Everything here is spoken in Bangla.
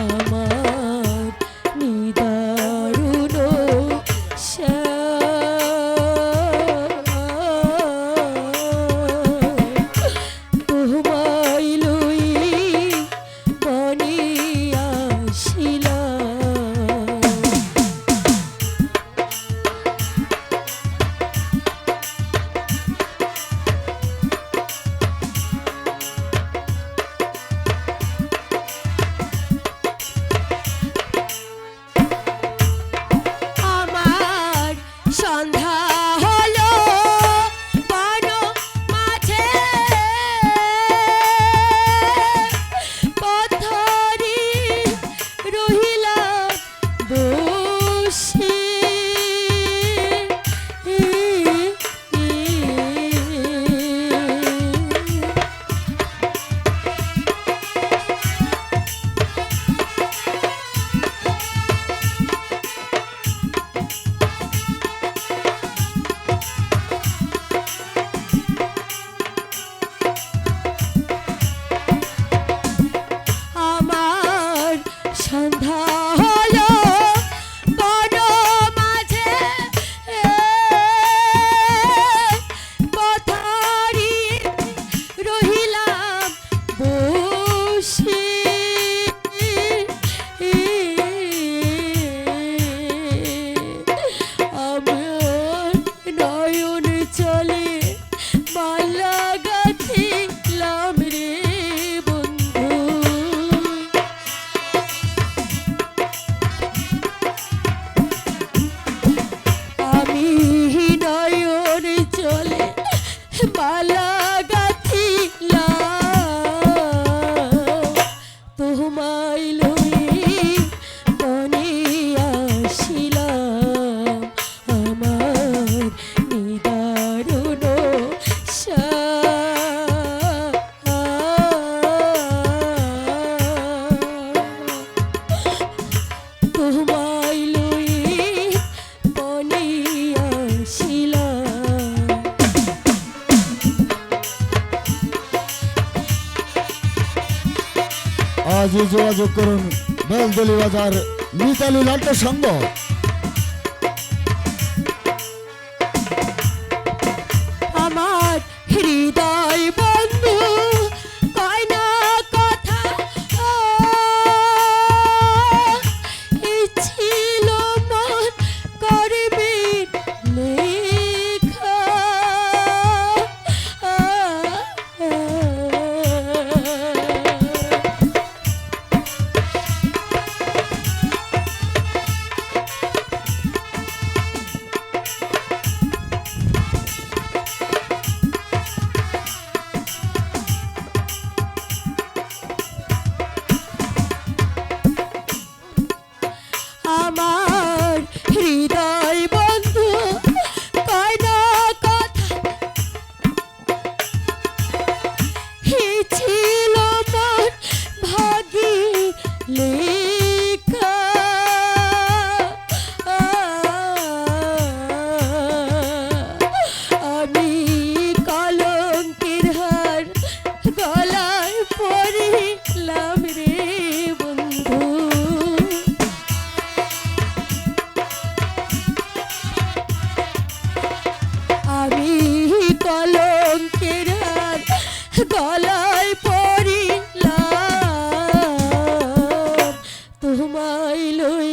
আমার সন্ধ্যা আজই যোগাযোগ করুন বেলদলি বাজার মিতালি নাট্য সঙ্গ আমার হৃদয় কলঙ্কের গলায় পড়িলাম। তোমায় লই